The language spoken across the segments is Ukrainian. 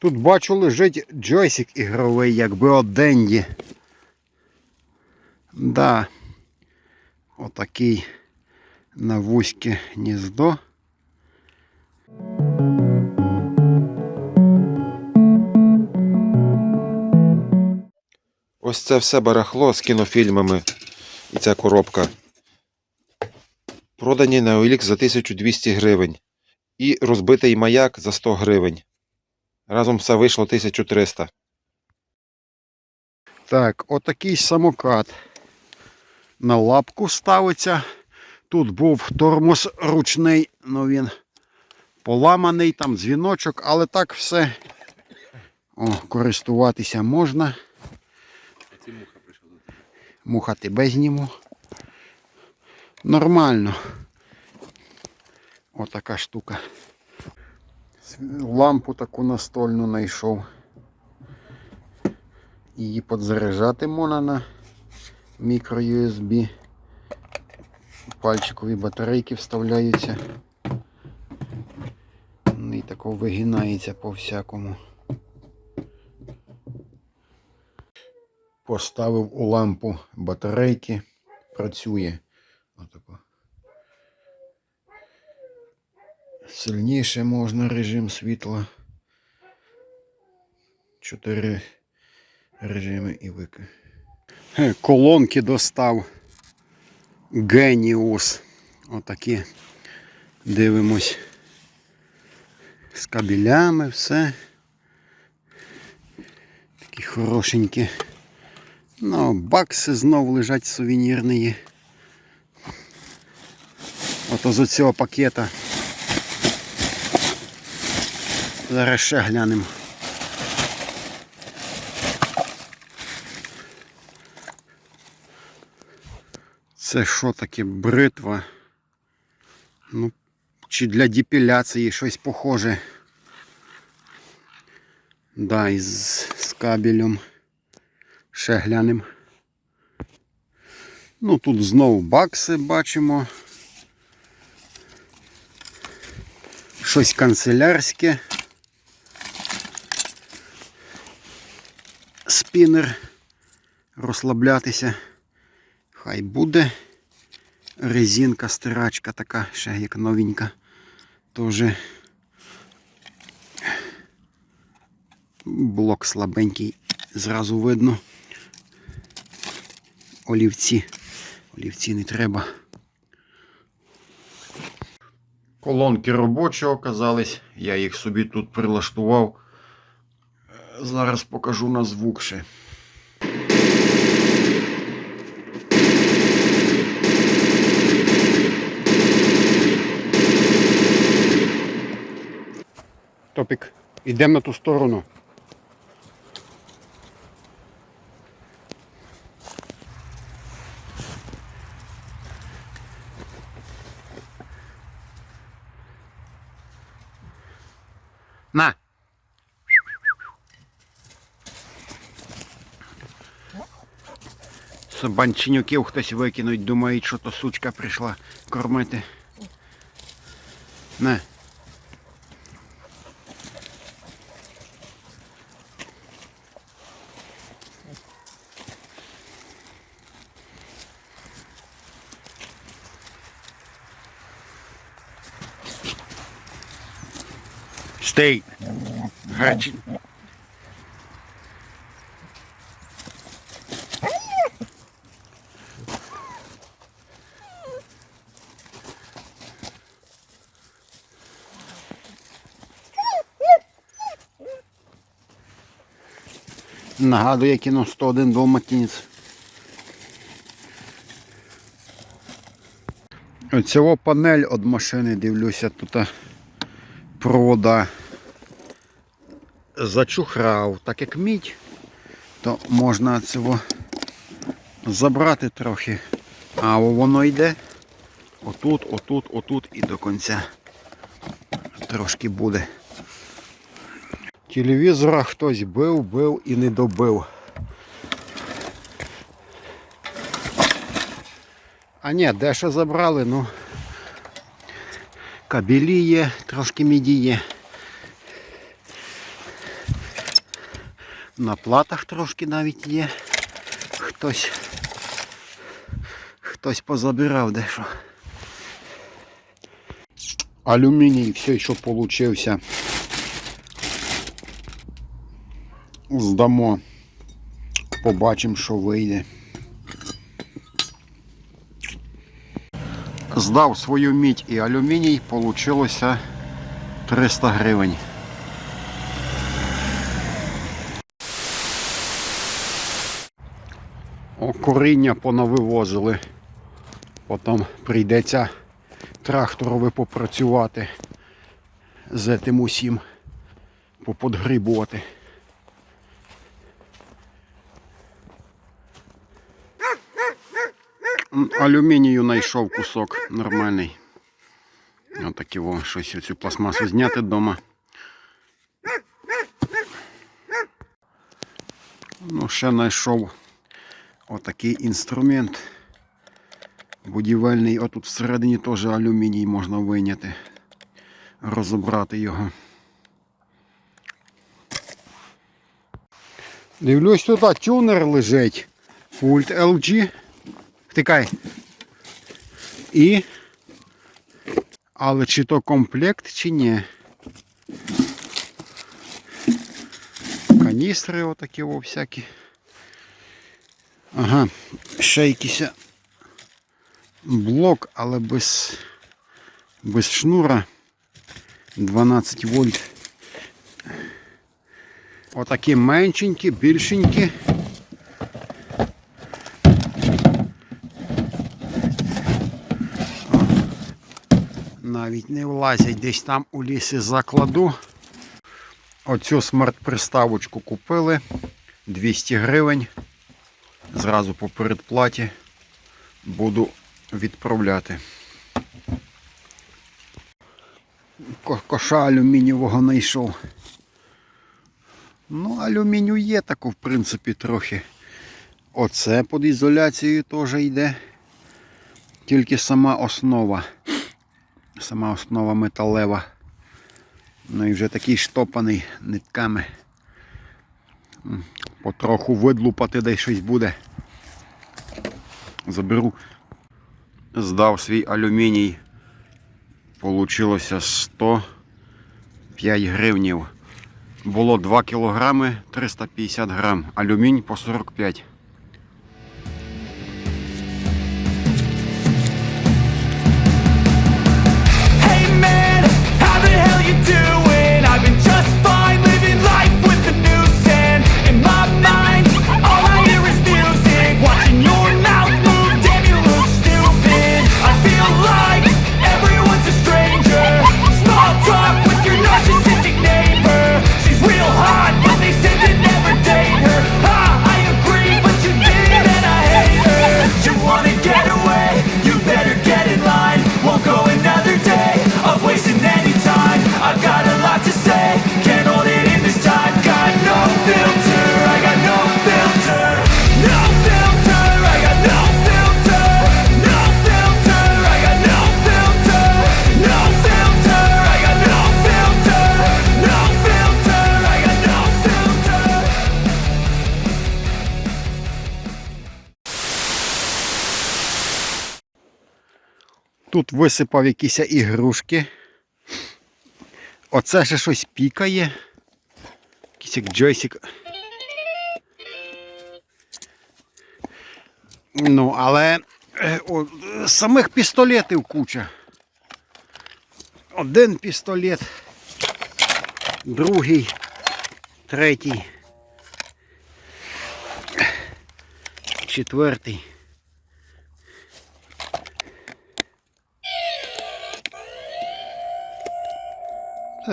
Тут бачу лежить джойсик ігровий, якби от. Да. Отакий на вузьке гніздо. Ось це все барахло з кінофільмами і ця коробка. Продані на OLX за 1200 гривень. І розбитий маяк за 100 гривень. Разом все вийшло 1300. Так, отакий самокат. На лапку ставиться. Тут був тормоз ручний, ну він поламаний, там дзвіночок, але так все. О, користуватися можна. Муха тебе зніму. Нормально. Отака штука. Лампу таку настольну знайшов. Її підзаряджати можна на мікро USB. Пальчикові батарейки вставляються. Ну, І тако вигинається по всякому. Поставив у лампу батарейки. Працює. Отако. Сильніше можна режим світла. Чотири режими і вики. Колонки достав. Геніус. Отакі. Дивимось. З кабелями, все. Такі хорошенькі. Ну, бакси знов лежать сувенірні. Ото з цього пакета. Зараз ще глянемо. Це що таке бритва? Ну, чи для депіляції щось похоже. Да, із з кабелем. Ще глянемо. Ну, тут знову бакси бачимо. Щось канцелярське. Спінер. Розслаблятися. Хай буде. Резинка, стирачка така, ще як новенька. Тоже блок слабенький, зразу видно. Олівці. Олівці не треба. Колонки робочі оказались. Я їх собі тут прилаштував. Зараз покажу на звук ще. Топік, йдемо на ту сторону. На. Собанченюків хтось викинуть, думають, що то сучка прийшла кормити. На. Стей. Гарчі. Нагадує кіно 101 Далматинець. Оцього панель від машини дивлюся тут провода зачухрав, так як мідь, то можна цього забрати трохи. А воно йде отут, отут, отут і до кінця. Трошки буде. Телевізора хтось бив, бив і не добив. А ні, дещо забрали, ну кабелі є, трошки міді. На платах трошки навіть є. Хтось. Хтось позабирав дещо. Алюміній все, що получився. Здамо. Побачимо, що вийде. Здав свою мідь і алюміній, получилося 300 гривень. О, коріння понавивозили. Потім прийдеться тракторові попрацювати з тим усім, поподгрібувати. Алюмінію знайшов кусок нормальний. Отакі во, щось цю пластмасу зняти вдома. Ну, ще знайшов отакий інструмент. Будівельний, отут всередині теж алюміній можна вийняти, розібрати його. Дивлюсь, тут тюнер лежить. Пульт LG. Втикай. І. Але чи то комплект, чи ні. Каністри отакі о, всякі. Ага, ще якийсь блок, але без, без шнура. 12 вольт. Отакі меншенькі, більшенькі. Навіть не влазять десь там у лісі закладу. Оцю смарт-приставочку купили 200 гривень. Зразу по передплаті буду відправляти. Ко- Коша алюмінієвого знайшов. Ну, алюмінію є таку, в принципі, трохи. Оце під ізоляцією теж йде. Тільки сама основа. Сама основа металева. Ну і вже такий штопаний нитками. Потроху видлупати десь щось буде. Заберу. Здав свій алюміній. Получилося 105 гривнів. Було 2 кілограми 350 грам. Алюмінь по 45. Тут висипав якісь ігрушки. Оце ще щось пікає. Якийсь як джойсик. Ну, але е, о, самих пістолетів куча. Один пістолет, другий, третій, четвертий.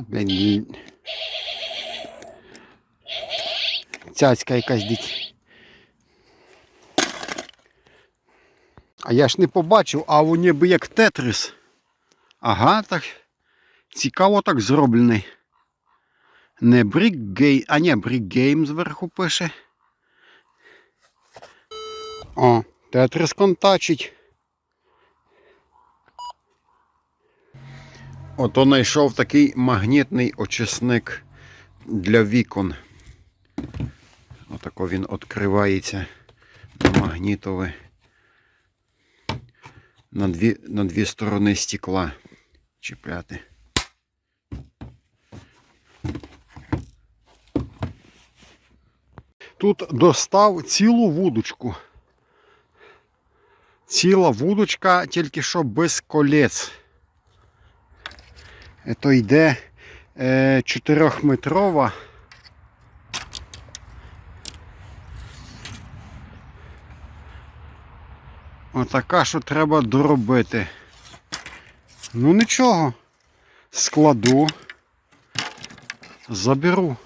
Блін. Цяцька якась діть. А я ж не побачив, а він ніби як тетрис. Ага, так. Цікаво так зроблений. Не Game, а не Game зверху пише. О, тетрис контачить. Ото знайшов такий магнітний очисник для вікон. Отако він відкривається магнітове. На дві, на дві сторони стекла чіпляти. Тут достав цілу вудочку. Ціла вудочка, тільки що без колець. Це йде е, 4-метрова. Отака, що треба доробити. Ну нічого. Складу. Заберу.